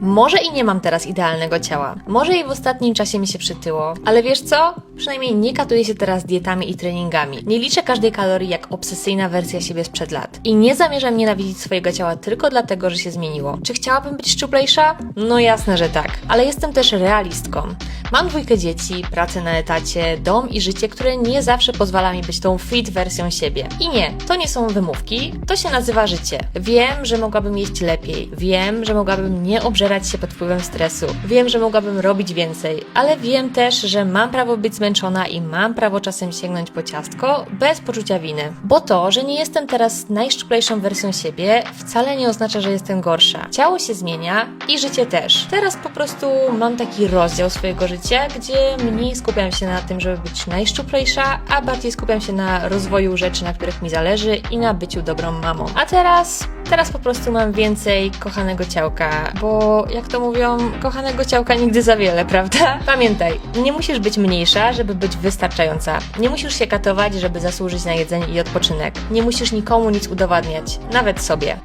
Może i nie mam teraz idealnego ciała. Może i w ostatnim czasie mi się przytyło. Ale wiesz co? Przynajmniej nie katuję się teraz dietami i treningami. Nie liczę każdej kalorii jak obsesyjna wersja siebie sprzed lat. I nie zamierzam nienawidzić swojego ciała tylko dlatego, że się zmieniło. Czy chciałabym być szczuplejsza? No jasne, że tak. Ale jestem też realistką. Mam dwójkę dzieci, pracę na etacie, dom i życie, które nie zawsze pozwala mi być tą fit wersją siebie. I nie, to nie są wymówki, to się nazywa życie. Wiem, że mogłabym jeść lepiej, wiem, że mogłabym nie obżerać się pod wpływem stresu, wiem, że mogłabym robić więcej, ale wiem też, że mam prawo być zmęczona i mam prawo czasem sięgnąć po ciastko bez poczucia winy. Bo to, że nie jestem teraz najszczuplejszą wersją siebie, wcale nie oznacza, że jestem gorsza. Ciało się zmienia i życie też. Teraz po prostu mam taki rozdział swojego życia, gdzie mniej skupiam się na tym, żeby być najszczuplejsza, a bardziej skupiam się na rozwoju rzeczy, na których mi zależy i na byciu dobrą mamą. A teraz, teraz po prostu mam więcej kochanego ciałka, bo jak to mówią, kochanego ciałka nigdy za wiele, prawda? Pamiętaj, nie musisz być mniejsza, żeby być wystarczająca. Nie musisz się katować, żeby zasłużyć na jedzenie i odpoczynek. Nie musisz nikomu nic udowadniać, nawet sobie.